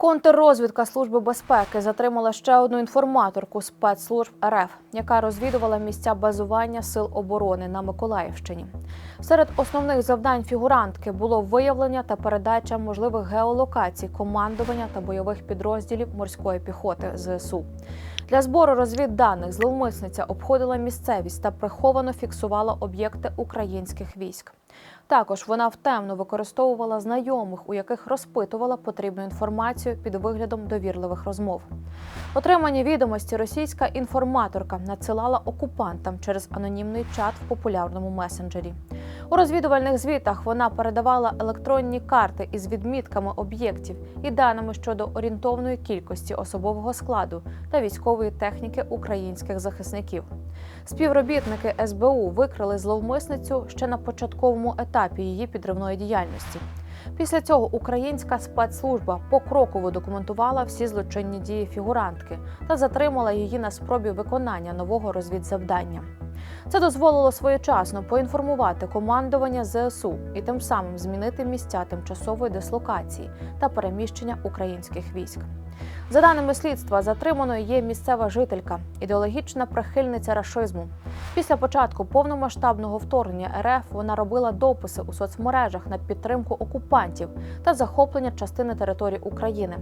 Контррозвідка Служби безпеки затримала ще одну інформаторку спецслужб РФ, яка розвідувала місця базування сил оборони на Миколаївщині. Серед основних завдань фігурантки було виявлення та передача можливих геолокацій командування та бойових підрозділів морської піхоти ЗСУ. Для збору розвідданих зловмисниця обходила місцевість та приховано фіксувала об'єкти українських військ. Також вона втемно використовувала знайомих, у яких розпитувала потрібну інформацію під виглядом довірливих розмов. Отримані відомості російська інформаторка надсилала окупантам через анонімний чат в популярному месенджері. У розвідувальних звітах вона передавала електронні карти із відмітками об'єктів і даними щодо орієнтовної кількості особового складу та військової техніки українських захисників. Співробітники СБУ викрили зловмисницю ще на початковому етапі її підривної діяльності. Після цього українська спецслужба покроково документувала всі злочинні дії фігурантки та затримала її на спробі виконання нового розвідзавдання. Це дозволило своєчасно поінформувати командування ЗСУ і тим самим змінити місця тимчасової дислокації та переміщення українських військ. За даними слідства, затриманою є місцева жителька, ідеологічна прихильниця рашизму. Після початку повномасштабного вторгнення РФ вона робила дописи у соцмережах на підтримку окупантів та захоплення частини території України.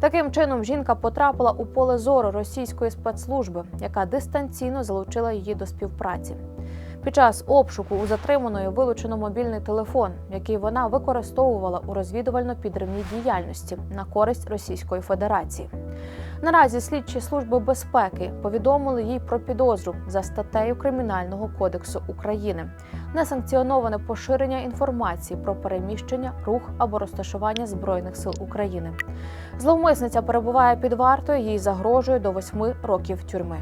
Таким чином, жінка потрапила у поле зору російської спецслужби, яка дистанційно залучила її до співпраці. Під час обшуку у затриманої вилучено мобільний телефон, який вона використовувала у розвідувально-підривній діяльності на користь Російської Федерації. Наразі слідчі служби безпеки повідомили їй про підозру за статтею Кримінального кодексу України, несанкціоноване поширення інформації про переміщення, рух або розташування збройних сил України. Зловмисниця перебуває під вартою, їй загрожує до восьми років тюрми.